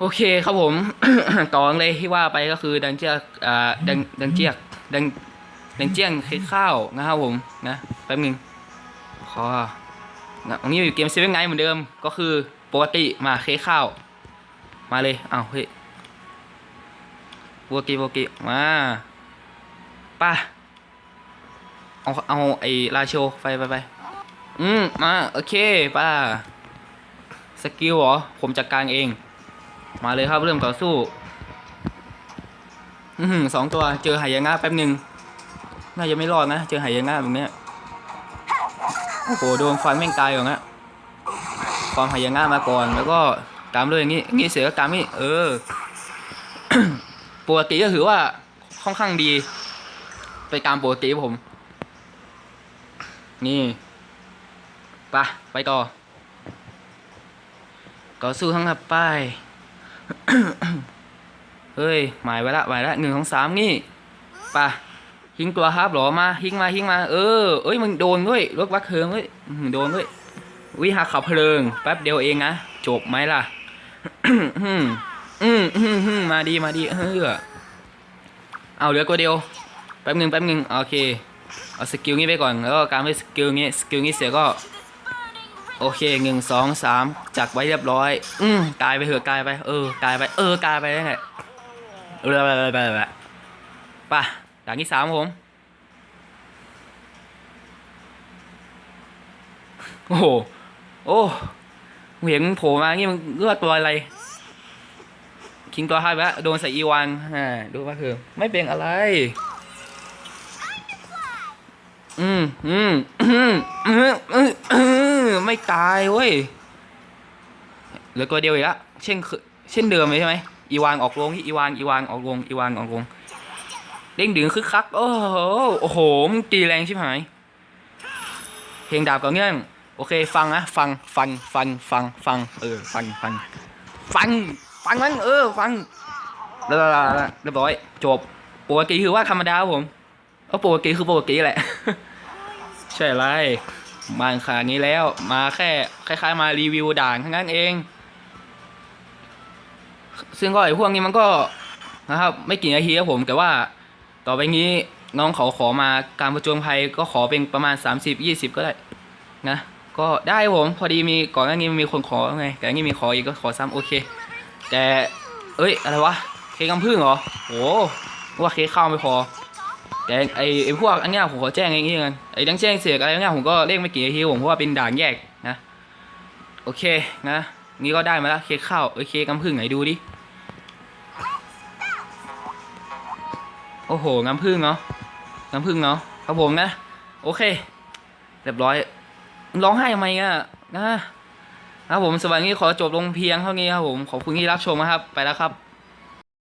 โอเคครับผม ต่อเลยที่ว่าไปก็คือดังเจียกอ่าดังดังเจียกดังดังเจียงคือข้าวนะครับผมนะแป๊บนึงขอนะตรงนี้อยู่เกมเซเว่นไงเหมือนเดิม ก็คือปกติมาเคข้าว มาเลยอ้าวเฮ้ยปกติปกติมาป่ะเอาเอาไอ้ราโชไปไปไปอืมมาโอเคป่ะสกิลเหรอผมจัดการเอง มาเลยครับเริ่มต่อสู้ อือสองตัวเจอหายางาแป๊บหนึ่งน่าจะไม่รอดนะ เจอหายางาแบบเนี้ยโอ้โหโดนฟันแม่งตายอย่างเงี้ยความหายางามาก่อน แล้วก็ตามด้วยอย่างงี้งี้เสือก็ตามนี่เออปกติก็ถือว่าค่อนข้างดี ไปตามปกติผม นี่ไปไปต่อต่อสู้ทั้งหับป้าย เฮ้ยหมายไว้ละหมายละหนึ่งของสามนี่ป่ะหิงตัวครับหรอมาหิงมาหิงมาเออเอ้ยมึงโดนด้วยรถวักเคิงเว้ยอื้อหือโดนด้วยวิหาขับเพลิงแป๊บเดียวเองนะจบไหมล่ะอืมอืมอืมมาดีมาดีเออเอาเหลือตัวเดียวแป๊บหนึ่งแป๊บหนึ่งโอเคเอาสกิลนี้ไปก่อนแล้วก็การไปสกิลนี้สกิลนี้เสร็จก็ โอเคหนึ่งสองสามจักไว้เรียบร้อย อืมกลายไปเถอะกลายไป เออกลายไป เออกลายไปได้ไงเออไปไปไปไปป่ะด่านที่สามผม โอ้โห โอ้เห็นโผล่มางี้มันเลือดตัวอะไร คิงตัวห้าไปแล้วโดนใส่อีวานอ่าดูว่าคือ ไม่เป็นอะไร อืมอืมอืมอืมอืม ไม่ตายเว้ยเหลือตัวเดียวอีกละเช่นเช่นเดิมเลยใช่ไหมอีวานออกลงที่อีวานอีวานออกลงอีวานออกลงเด้งดึงคึกคักโอ้โหโอ้โหมึงตีแรงชิบหายเพลงดาบกับเงี้ยโอเคฟังนะฟังฟังฟังฟังฟังเออฟังฟังฟังฟังมันเออฟังแล้วเรียบร้อยจบปกติคือว่าธรรมดาครับผมก็ปกติคือปกติแหละ ใช่ไร มาขนาดนี้แล้ว มาแค่คล้ายๆ มารีวิวด่านแค่นั้นเอง ซึ่งก็ไอ้พวกนี้มันก็นะครับ ไม่กี่นาทีครับผมแต่ว่าต่อไปนี้น้องเขาขอมาการประจวภัยก็ขอเป็นประมาณ 30 20 ก็ได้นะ ก็ได้ผมพอดีมีก่อนหน้านี้มีคนขอไงแต่นี้มีขออีกก็ขอซ้ำโอเค แต่เอ้ยอะไรวะเค้กกำพึ่งเหรอโหว่าเค้กข้าวไม่พอ แต่ไอไอพวกอันเนี้ยผมขอแจ้งอย่างนี้กันไอ้ดังแจ้งเสียกอะไรเนี้ยผมก็เล่นไม่กี่นาทีผมเพราะว่าเป็นด่านแยกนะ โอเคนะนี่ก็ได้มาแล้วเค้กข้าวเอ้ยเค้กกำพึ่งไหนดูดิโอ้โหน้ำพึ่งเนาะน้ำพึ่งเนาะครับผมนะ โอเคเรียบร้อยร้องไห้ทำไมอะนะครับผมสวัสดีขอจบลงเพียงเท่านี้ครับผมขอบคุณที่รับชมนะครับ ไปแล้วครับ